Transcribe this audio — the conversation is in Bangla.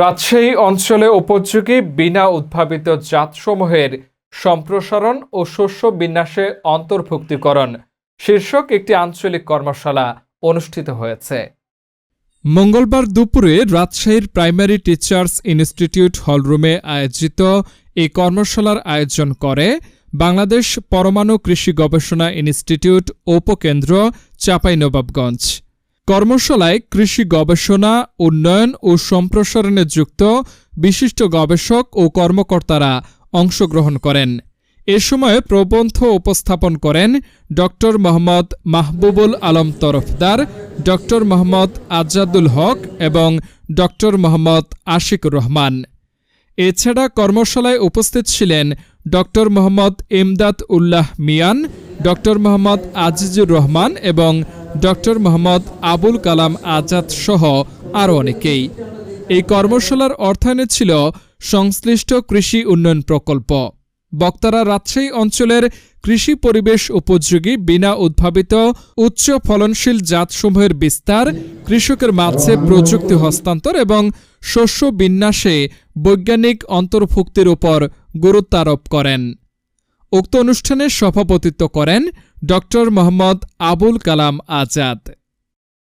রাজশাহী অঞ্চলে উপযোগী বিনা উদ্ভাবিত জাতসমূহের সম্প্রসারণ ও শস্য বিন্যাসে অন্তর্ভুক্তিকরণ শীর্ষক একটি আঞ্চলিক কর্মশালা অনুষ্ঠিত হয়েছে। মঙ্গলবার দুপুরে রাজশাহীর প্রাইমারি টিচার্স ইনস্টিটিউট হলরুমে আয়োজিত এই কর্মশালার আয়োজন করে বাংলাদেশ পরমাণু কৃষি গবেষণা ইনস্টিটিউট, উপকেন্দ্র, চাঁপাইনবাবগঞ্জ। কর্মশালায় কৃষি গবেষণা, উন্নয়ন ও সম্প্রসারণে যুক্ত বিশিষ্ট গবেষক ও কর্মকর্তারা অংশগ্রহণ করেন। এ সময় প্রবন্ধ উপস্থাপন করেন ড মোহাম্মদ মাহবুবুল আলম তরফদার ড মোহাম্মদ আজাদুল হক এবং ড মোহাম্মদ আশিকুর রহমান। এছাড়া কর্মশালায় উপস্থিত ছিলেন ড মোহাম্মদ ইমদাদ উল্লাহ মিয়ান ড মোহাম্মদ আজিজুর রহমান এবং ডক্টর মোহাম্মদ আবুল কালাম আজাদ সহ আরও অনেকেই। এই কর্মশালার অর্থায়নে ছিল সংশ্লিষ্ট কৃষি উন্নয়ন প্রকল্প। বক্তারা রাজশাহী অঞ্চলের কৃষি পরিবেশ উপযোগী বিনা উদ্ভাবিত উচ্চ ফলনশীল জাতসমূহের বিস্তার, কৃষকের মাঝে প্রযুক্তি হস্তান্তর এবং শস্য বিন্যাসে বৈজ্ঞানিক অন্তর্ভুক্তির উপর গুরুত্ব আরোপ করেন। উক্ত অনুষ্ঠানে সভাপতিত্ব করেন ড মোহাম্মদ আবুল কালাম আজাদ।